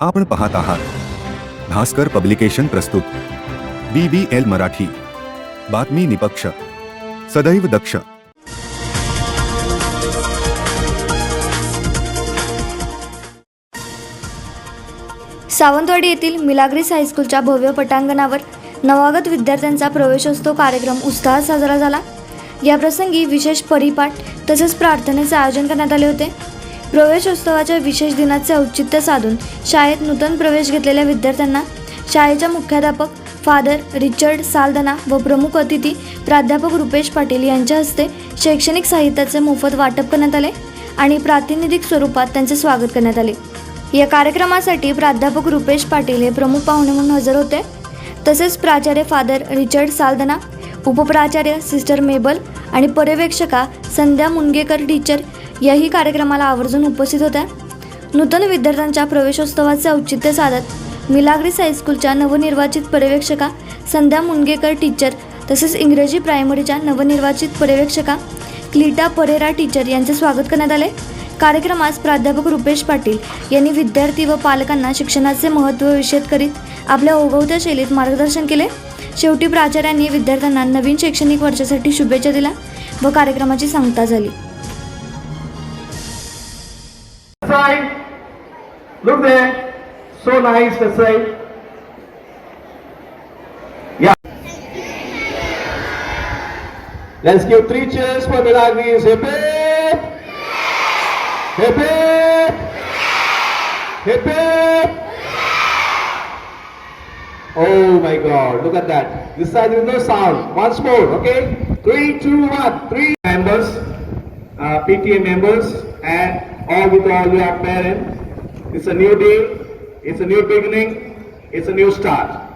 आपण पाहत आहात. भास्कर पब्लिकेशन प्रस्तुत. B B L Marathi. बातमी निपक्ष. सदैव दक्ष. सावंतवाडी येथील मिलाग्रीस हायस्कूलच्या भव्य पटांगणावर नवागत विद्यार्थ्यांचा प्रवेशोत्सव कार्यक्रम उत्साहात साजरा झाला. याप्रसंगी विशेष परिपाठ तसेच प्रार्थनेचे आयोजन करण्यात आले होते. प्रवेशोत्सवाच्या विशेष दिनाचे औचित्य साधून शाळेत नूतन प्रवेश घेतलेल्या विद्यार्थ्यांना शाळेच्या मुख्याध्यापक फादर रिचर्ड सालदना व प्रमुख अतिथी प्राध्यापक रुपेश पाटील यांच्या हस्ते शैक्षणिक साहित्याचे मोफत वाटप करण्यात आले आणि प्रातिनिधिक स्वरूपात त्यांचे स्वागत करण्यात आले. या कार्यक्रमासाठी प्राध्यापक रुपेश पाटील हे प्रमुख पाहुणे म्हणून हजर होते. तसेच प्राचार्य फादर रिचर्ड सालदना उपप्राचार्य सिस्टर मेबल आणि पर्यवेक्षका संध्या मुनगेकर टीचर याही कार्यक्रमाला आवर्जून उपस्थित होत्या. नूतन विद्यार्थ्यांच्या प्रवेशोत्सवाचे औचित्य साधत मिलाग्रीस हायस्कूलच्या नवनिर्वाचित पर्यवेक्षका संध्या मुनगेकर टीचर तसेच इंग्रजी प्रायमरीच्या नवनिर्वाचित पर्यवेक्षका क्लिटा परेरा टीचर यांचे स्वागत करण्यात आले. कार्यक्रमास प्राध्यापक रुपेश पाटील यांनी विद्यार्थी व पालकांना शिक्षणाचे महत्त्व विषद करीत आपल्या ओघवत्या शैलीत मार्गदर्शन केले. शेवटी प्राचार्यांनी विद्यार्थ्यांना नवीन शैक्षणिक वर्षासाठी शुभेच्छा दिल्या व कार्यक्रमाची सांगता झाली. Look there. So nice that side. Yeah. Let's give three cheers for Milagris. Hip hip. Hip hip. Hip hip. Oh my God, look at that. This side is no sound. Once more, okay? Three, two, one. Three members, uh, PTA members, and all with all your parents. It's a new day. It's a new beginning. It's a new start.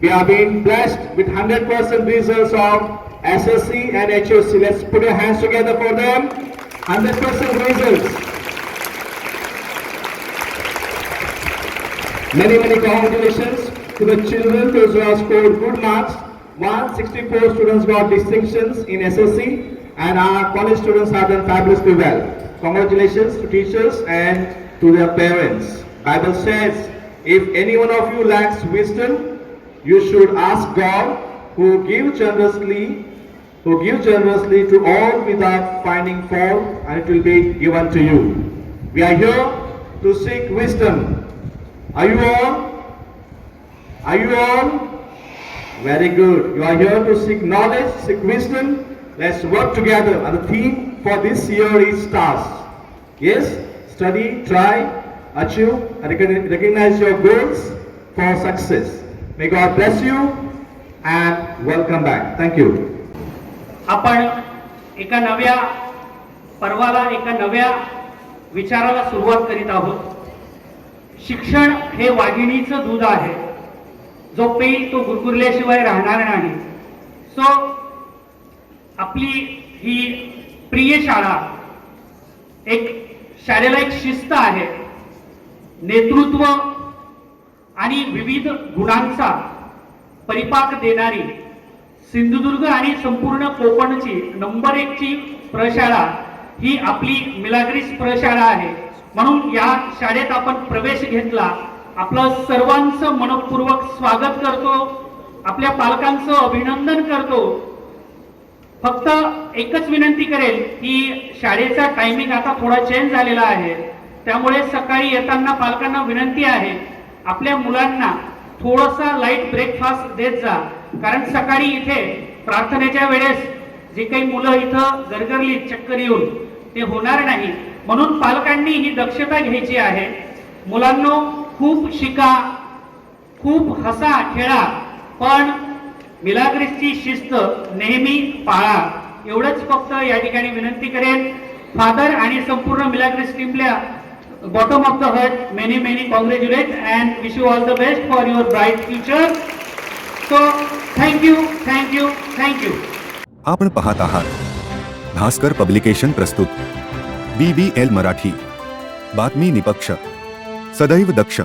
We are being blessed with 100% results of SSC and HOC. Let's put your hands together for them. 100% results. Many, many congratulations to the children who have scored good marks. 164 students got distinctions in SSC and our college students have done fabulously well. Congratulations to teachers and to their parents. Bible says, if any one of you lacks wisdom, you should ask God who gives generously, who gives generously to all without finding fault and it will be given to you. We are here to seek wisdom are you all? Are you all? Very good. You are here to seek knowledge, seek wisdom. Let's work together. And the theme for this year is stars. Yes? Study, try, achieve, and recognize your goals for success. May God bless you and welcome back. Thank you. आपण एका नव्या पर्वाला एका नव्या विचाराला सुरुवात करीत आहोत शिक्षण हे वाघिणीचं दूध आहे जो पेईल तो गुरगुरल्याशिवाय राहणार नाही सो आपली ही प्रिय शाळा एक शाळेला एक शिस्त आहे. नेतृत्व आणि विविध गुणांचा परिपाक देणारी सिंधुदुर्ग आणि संपूर्ण कोकणची नंबर एकची प्रशाळा ही आपली मिलाग्रीस प्रशाळा आहे. म्हणून या शाळेत आपण प्रवेश घेतला. आपलं सर्वांचं मनपूर्वक स्वागत करतो. आपल्या पालकांचं अभिनंदन करतो. फक्त एकच विनंती करेल की शाळेचा टायमिंग आता थोडा चेंज झालेला आहे. त्यामुळे सकाळी येताना पालकांना विनंती आहे आपल्या मुलांना थोडासा लाइट ब्रेकफास्ट देत जा. कारण सकाळी इथे प्रार्थनेच्या वेळेस जे काही मुलं इथं गरगरली चक्कर येऊन ते होणार नाही. म्हणून पालकांनी ही दक्षता घ्यायची आहे. मुलांनो खूप शिका खूप हसा खेळा. पण मिलाग्रिसची शिस्त नेहमी पाळा. एवढंच फक्त या ठिकाणी विनंती करेन. फादर आणि संपूर्ण मिलाग्रिस टीमला bottom of the heart many many congratulate and wish you all the best for your bright future so thank you thank you thank you आपण पाहत आहात. भास्कर पब्लिकेशन प्रस्तुत. B B L Marathi. बातमी निपक्ष. सदैव दक्ष.